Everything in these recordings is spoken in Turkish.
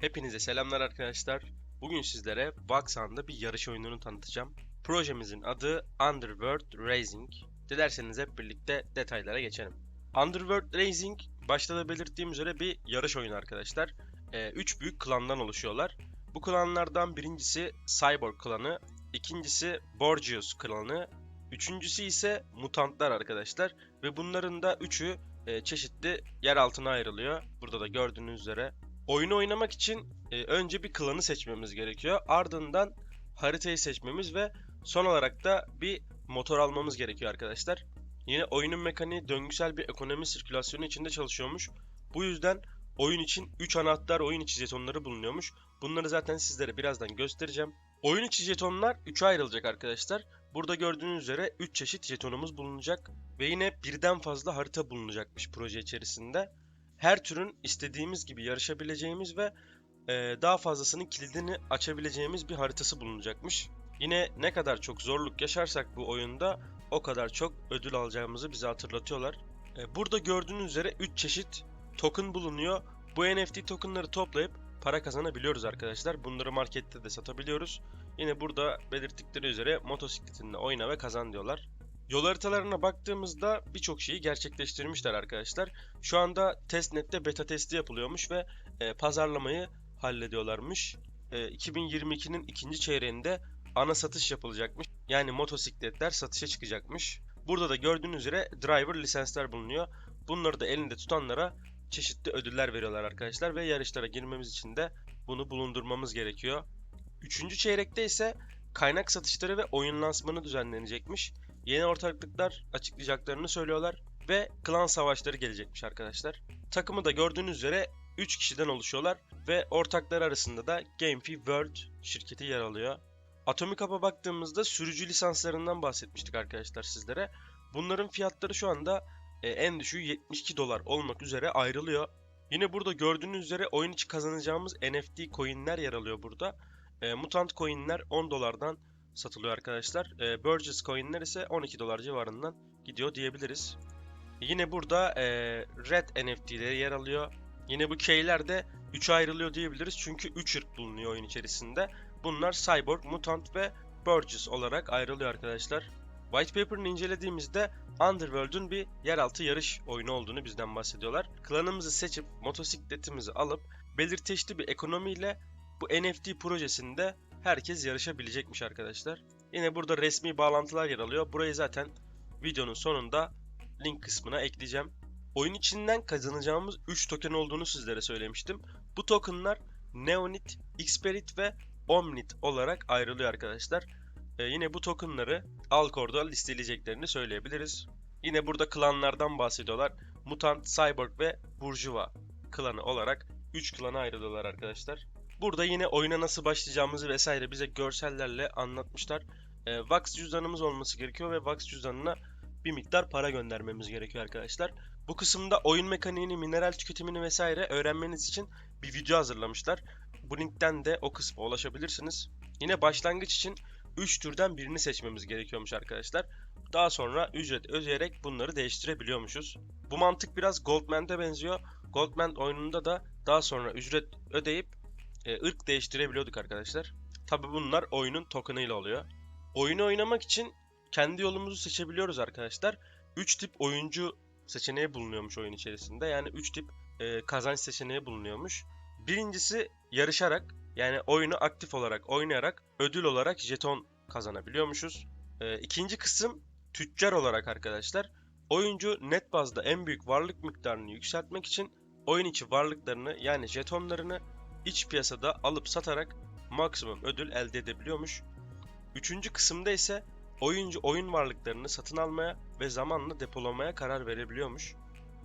Hepinize selamlar arkadaşlar. Bugün sizlere Vaksan'da bir yarış oyununu tanıtacağım. Projemizin adı Underworld Racing. Dilerseniz hep birlikte detaylara geçelim. Underworld Racing başta da belirttiğim üzere bir yarış oyunu arkadaşlar. 3 büyük klandan oluşuyorlar. Bu klanlardan birincisi Cyborg klanı, ikincisi Borgios klanı, üçüncüsü ise Mutantlar arkadaşlar. Ve bunların da üçü e, çeşitli yer altına ayrılıyor. Burada da gördüğünüz üzere. Oyunu oynamak için e, önce bir klanı seçmemiz gerekiyor. Ardından haritayı seçmemiz ve son olarak da bir motor almamız gerekiyor arkadaşlar. Yine oyunun mekaniği döngüsel bir ekonomi sirkülasyonu içinde çalışıyormuş. Bu yüzden oyun için 3 anahtar oyun içi jetonları bulunuyormuş. Bunları zaten sizlere birazdan göstereceğim. Oyun içi jetonlar 3'e ayrılacak arkadaşlar. Burada gördüğünüz üzere 3 çeşit jetonumuz bulunacak ve yine birden fazla harita bulunacakmış proje içerisinde. Her türün istediğimiz gibi yarışabileceğimiz ve e, daha fazlasının kilidini açabileceğimiz bir haritası bulunacakmış. Yine ne kadar çok zorluk yaşarsak bu oyunda o kadar çok ödül alacağımızı bize hatırlatıyorlar. E, burada gördüğünüz üzere 3 çeşit token bulunuyor. Bu NFT tokenları toplayıp para kazanabiliyoruz arkadaşlar. Bunları markette de satabiliyoruz. Yine burada belirttikleri üzere motosikletinle oyna ve kazan diyorlar. Yol haritalarına baktığımızda birçok şeyi gerçekleştirmişler arkadaşlar. Şu anda testnet'te beta testi yapılıyormuş ve e, pazarlamayı hallediyorlarmış. E, 2022'nin ikinci çeyreğinde ana satış yapılacakmış. Yani motosikletler satışa çıkacakmış. Burada da gördüğünüz üzere driver lisanslar bulunuyor. Bunları da elinde tutanlara çeşitli ödüller veriyorlar arkadaşlar ve yarışlara girmemiz için de bunu bulundurmamız gerekiyor. Üçüncü çeyrekte ise kaynak satışları ve oyun lansmanı düzenlenecekmiş. Yeni ortaklıklar açıklayacaklarını söylüyorlar ve klan savaşları gelecekmiş arkadaşlar. Takımı da gördüğünüz üzere 3 kişiden oluşuyorlar ve ortaklar arasında da GameFi World şirketi yer alıyor. Atomic Hub'a baktığımızda sürücü lisanslarından bahsetmiştik arkadaşlar sizlere. Bunların fiyatları şu anda e, en düşüğü 72 dolar olmak üzere ayrılıyor. Yine burada gördüğünüz üzere oyun içi kazanacağımız NFT coinler yer alıyor burada. E, Mutant coinler 10 dolardan satılıyor arkadaşlar. E, Burgess coinler ise 12 dolar civarından gidiyor diyebiliriz. Yine burada e, Red NFT'leri yer alıyor. Yine bu keyler de 3'e ayrılıyor diyebiliriz çünkü 3 ırk bulunuyor oyun içerisinde. Bunlar Cyborg, Mutant ve Burgess olarak ayrılıyor arkadaşlar. White Paper'ını incelediğimizde Underworld'un bir yeraltı yarış oyunu olduğunu bizden bahsediyorlar. Klanımızı seçip motosikletimizi alıp belirteçli bir ekonomiyle bu NFT projesinde herkes yarışabilecekmiş arkadaşlar. Yine burada resmi bağlantılar yer alıyor. Burayı zaten videonun sonunda link kısmına ekleyeceğim. Oyun içinden kazanacağımız 3 token olduğunu sizlere söylemiştim. Bu tokenlar Neonit, Xperit ve Omnit olarak ayrılıyor arkadaşlar. Ee, yine bu tokenları Alcor'da listeleyeceklerini söyleyebiliriz. Yine burada klanlardan bahsediyorlar. Mutant, Cyborg ve Burjuva klanı olarak 3 klana ayrılıyorlar arkadaşlar. Burada yine oyuna nasıl başlayacağımızı vesaire bize görsellerle anlatmışlar. E, Vax cüzdanımız olması gerekiyor ve Vax cüzdanına bir miktar para göndermemiz gerekiyor arkadaşlar. Bu kısımda oyun mekaniğini, mineral tüketimini vesaire öğrenmeniz için bir video hazırlamışlar. Bu linkten de o kısma ulaşabilirsiniz. Yine başlangıç için 3 türden birini seçmemiz gerekiyormuş arkadaşlar. Daha sonra ücret ödeyerek bunları değiştirebiliyormuşuz. Bu mantık biraz Goldman'de benziyor. Goldman oyununda da daha sonra ücret ödeyip e, ırk değiştirebiliyorduk arkadaşlar. Tabi bunlar oyunun tokenıyla oluyor. Oyunu oynamak için kendi yolumuzu seçebiliyoruz arkadaşlar. 3 tip oyuncu seçeneği bulunuyormuş oyun içerisinde. Yani 3 tip e, kazanç seçeneği bulunuyormuş. Birincisi yarışarak yani oyunu aktif olarak oynayarak ödül olarak jeton kazanabiliyormuşuz. E, ikinci kısım tüccar olarak arkadaşlar. Oyuncu net bazda en büyük varlık miktarını yükseltmek için oyun içi varlıklarını yani jetonlarını iç piyasada alıp satarak maksimum ödül elde edebiliyormuş. Üçüncü kısımda ise oyuncu oyun varlıklarını satın almaya ve zamanla depolamaya karar verebiliyormuş.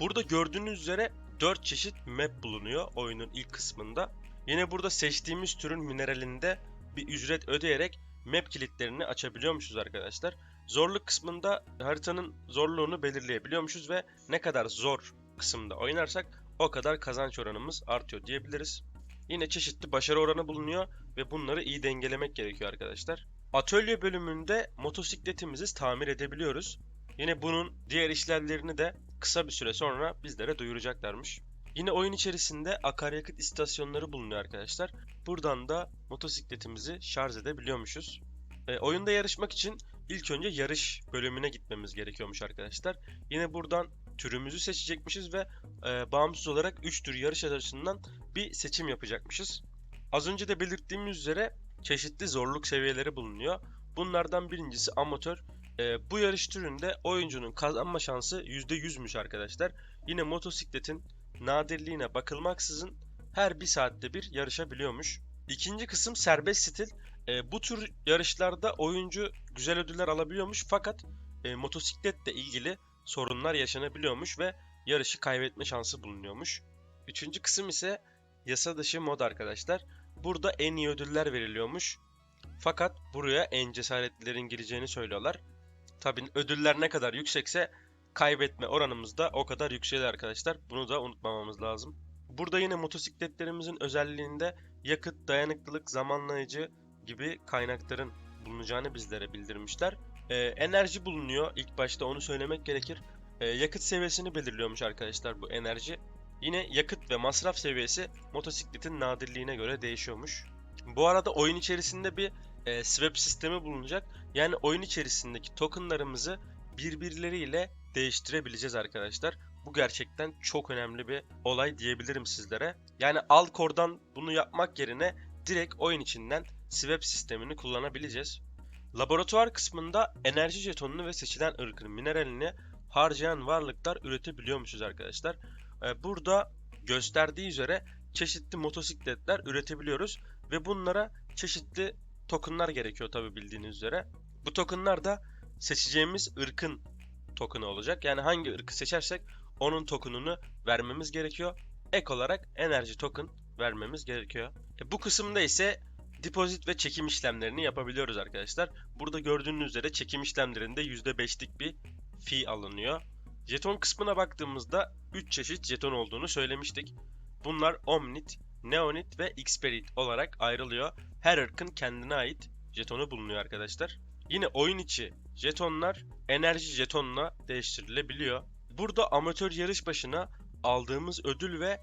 Burada gördüğünüz üzere 4 çeşit map bulunuyor oyunun ilk kısmında. Yine burada seçtiğimiz türün mineralinde bir ücret ödeyerek map kilitlerini açabiliyormuşuz arkadaşlar. Zorluk kısmında haritanın zorluğunu belirleyebiliyormuşuz ve ne kadar zor kısımda oynarsak o kadar kazanç oranımız artıyor diyebiliriz. Yine çeşitli başarı oranı bulunuyor ve bunları iyi dengelemek gerekiyor arkadaşlar. Atölye bölümünde motosikletimizi tamir edebiliyoruz. Yine bunun diğer işlevlerini de kısa bir süre sonra bizlere duyuracaklarmış. Yine oyun içerisinde akaryakıt istasyonları bulunuyor arkadaşlar. Buradan da motosikletimizi şarj edebiliyormuşuz. E, oyunda yarışmak için ilk önce yarış bölümüne gitmemiz gerekiyormuş arkadaşlar. Yine buradan türümüzü seçecekmişiz ve e, bağımsız olarak 3 tür yarış arasından bir seçim yapacakmışız. Az önce de belirttiğimiz üzere çeşitli zorluk seviyeleri bulunuyor. Bunlardan birincisi amatör. E, bu yarış türünde oyuncunun kazanma şansı %100'müş arkadaşlar. Yine motosikletin nadirliğine bakılmaksızın her bir saatte bir yarışabiliyormuş. İkinci kısım serbest stil. E, bu tür yarışlarda oyuncu güzel ödüller alabiliyormuş fakat e, motosikletle ilgili sorunlar yaşanabiliyormuş ve yarışı kaybetme şansı bulunuyormuş. Üçüncü kısım ise yasa dışı mod arkadaşlar. Burada en iyi ödüller veriliyormuş. Fakat buraya en cesaretlilerin gireceğini söylüyorlar. Tabi ödüller ne kadar yüksekse kaybetme oranımız da o kadar yükselir arkadaşlar. Bunu da unutmamamız lazım. Burada yine motosikletlerimizin özelliğinde yakıt, dayanıklılık, zamanlayıcı gibi kaynakların bulunacağını bizlere bildirmişler. Ee, enerji bulunuyor. İlk başta onu söylemek gerekir. Ee, yakıt seviyesini belirliyormuş arkadaşlar bu enerji. Yine yakıt ve masraf seviyesi motosikletin nadirliğine göre değişiyormuş. Bu arada oyun içerisinde bir e, swap sistemi bulunacak. Yani oyun içerisindeki tokenlarımızı birbirleriyle değiştirebileceğiz arkadaşlar. Bu gerçekten çok önemli bir olay diyebilirim sizlere. Yani Alcor'dan bunu yapmak yerine direkt oyun içinden swap sistemini kullanabileceğiz. Laboratuvar kısmında enerji jetonunu ve seçilen ırkın mineralini harcayan varlıklar üretebiliyormuşuz arkadaşlar. Ee, Burada gösterdiği üzere çeşitli motosikletler üretebiliyoruz ve bunlara çeşitli tokenlar gerekiyor tabi bildiğiniz üzere. Bu tokenlar da seçeceğimiz ırkın token'ı olacak. Yani hangi ırkı seçersek onun token'ını vermemiz gerekiyor. Ek olarak enerji token vermemiz gerekiyor. E, bu kısımda ise depozit ve çekim işlemlerini yapabiliyoruz arkadaşlar. Burada gördüğünüz üzere çekim işlemlerinde %5'lik bir fee alınıyor. Jeton kısmına baktığımızda 3 çeşit jeton olduğunu söylemiştik. Bunlar Omnit, Neonit ve Xperit olarak ayrılıyor. Her ırkın kendine ait jetonu bulunuyor arkadaşlar. Yine oyun içi jetonlar enerji jetonla değiştirilebiliyor. Burada amatör yarış başına aldığımız ödül ve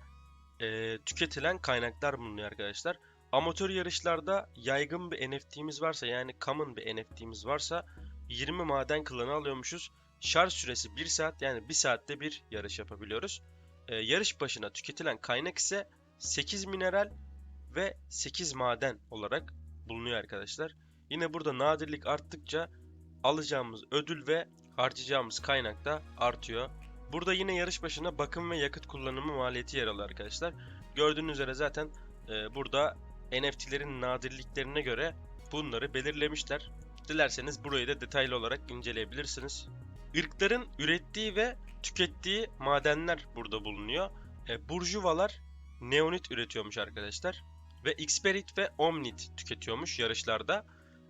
e, tüketilen kaynaklar bulunuyor arkadaşlar. Amatör yarışlarda yaygın bir NFT'miz varsa yani common bir NFT'miz varsa 20 maden klanı alıyormuşuz. Şarj süresi 1 saat yani 1 saatte bir yarış yapabiliyoruz. Ee, yarış başına tüketilen kaynak ise 8 mineral ve 8 maden olarak bulunuyor arkadaşlar. Yine burada nadirlik arttıkça alacağımız ödül ve harcayacağımız kaynak da artıyor. Burada yine yarış başına bakım ve yakıt kullanımı maliyeti yer alıyor arkadaşlar. Gördüğünüz üzere zaten e, burada NFT'lerin nadirliklerine göre bunları belirlemişler. Dilerseniz burayı da detaylı olarak inceleyebilirsiniz. Irkların ürettiği ve tükettiği madenler burada bulunuyor. E, burjuvalar neonit üretiyormuş arkadaşlar. Ve Xperit ve Omnit tüketiyormuş yarışlarda.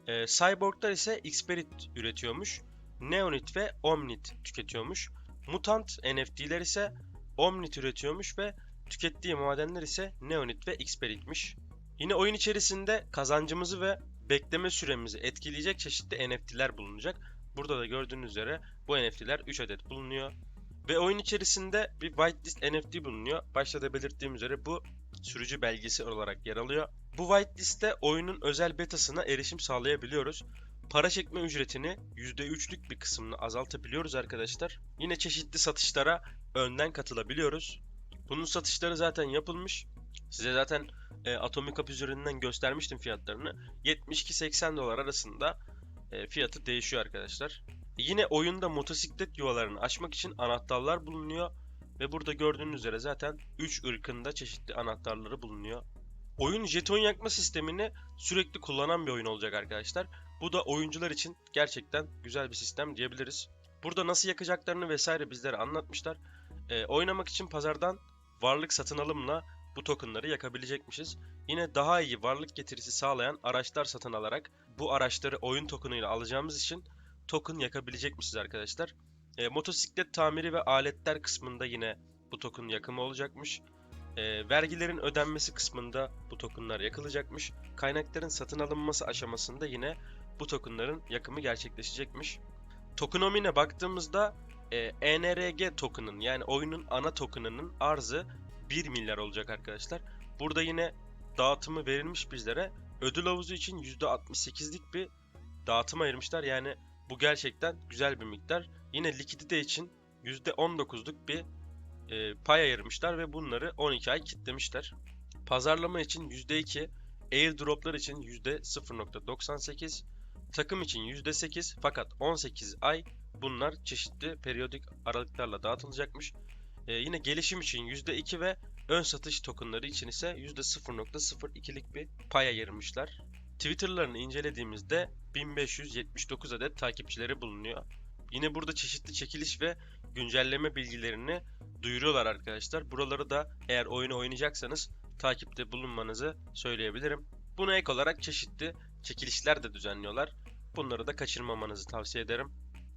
E, cyborglar ise Xperit üretiyormuş. Neonit ve Omnit tüketiyormuş. Mutant NFT'ler ise Omnit üretiyormuş ve tükettiği madenler ise Neonit ve Xperit'miş. Yine oyun içerisinde kazancımızı ve bekleme süremizi etkileyecek çeşitli NFT'ler bulunacak. Burada da gördüğünüz üzere bu NFT'ler 3 adet bulunuyor. Ve oyun içerisinde bir whitelist NFT bulunuyor. Başta da belirttiğim üzere bu sürücü belgesi olarak yer alıyor. Bu whitelist'te oyunun özel betasına erişim sağlayabiliyoruz. Para çekme ücretini %3'lük bir kısmını azaltabiliyoruz arkadaşlar. Yine çeşitli satışlara önden katılabiliyoruz. Bunun satışları zaten yapılmış. Size zaten e, Atomic Up üzerinden göstermiştim fiyatlarını. 72-80 dolar arasında e, fiyatı değişiyor arkadaşlar. Yine oyunda motosiklet yuvalarını açmak için anahtarlar bulunuyor. Ve burada gördüğünüz üzere zaten 3 ırkında çeşitli anahtarları bulunuyor. Oyun jeton yakma sistemini sürekli kullanan bir oyun olacak arkadaşlar. Bu da oyuncular için gerçekten güzel bir sistem diyebiliriz. Burada nasıl yakacaklarını vesaire bizlere anlatmışlar. E, oynamak için pazardan varlık satın alımla bu tokenları yakabilecekmişiz. Yine daha iyi varlık getirisi sağlayan araçlar satın alarak bu araçları oyun tokenıyla alacağımız için token yakabilecekmişiz arkadaşlar. E, motosiklet tamiri ve aletler kısmında yine bu token yakımı olacakmış. E, vergilerin ödenmesi kısmında bu tokenlar yakılacakmış. Kaynakların satın alınması aşamasında yine bu tokenların yakımı gerçekleşecekmiş. Tokenomi'ne baktığımızda e, ENRG token'ın yani oyunun ana token'ının arzı 1 milyar olacak arkadaşlar. Burada yine dağıtımı verilmiş bizlere. Ödül havuzu için %68'lik bir dağıtım ayırmışlar. Yani bu gerçekten güzel bir miktar. Yine likidite için %19'luk bir e, pay ayırmışlar ve bunları 12 ay kitlemişler. Pazarlama için %2, airdroplar için %0.98, takım için %8 fakat 18 ay bunlar çeşitli periyodik aralıklarla dağıtılacakmış. E, yine gelişim için %2 ve ön satış tokenları için ise %0.02'lik bir pay ayırmışlar. Twitter'larını incelediğimizde 1579 adet takipçileri bulunuyor. Yine burada çeşitli çekiliş ve güncelleme bilgilerini duyuruyorlar arkadaşlar. Buraları da eğer oyunu oynayacaksanız takipte bulunmanızı söyleyebilirim. Buna ek olarak çeşitli çekilişler de düzenliyorlar. Bunları da kaçırmamanızı tavsiye ederim.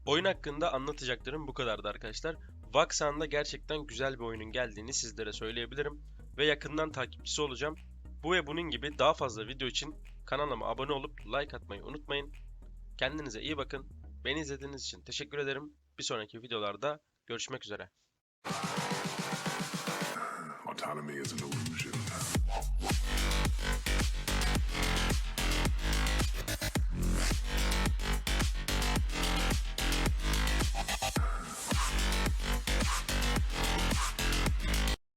Oyun hakkında anlatacaklarım bu kadardı arkadaşlar. Vaksan'da gerçekten güzel bir oyunun geldiğini sizlere söyleyebilirim. Ve yakından takipçisi olacağım. Bu ve bunun gibi daha fazla video için kanalıma abone olup like atmayı unutmayın. Kendinize iyi bakın. Beni izlediğiniz için teşekkür ederim. Bir sonraki videolarda görüşmek üzere. Autonomy is an illusion.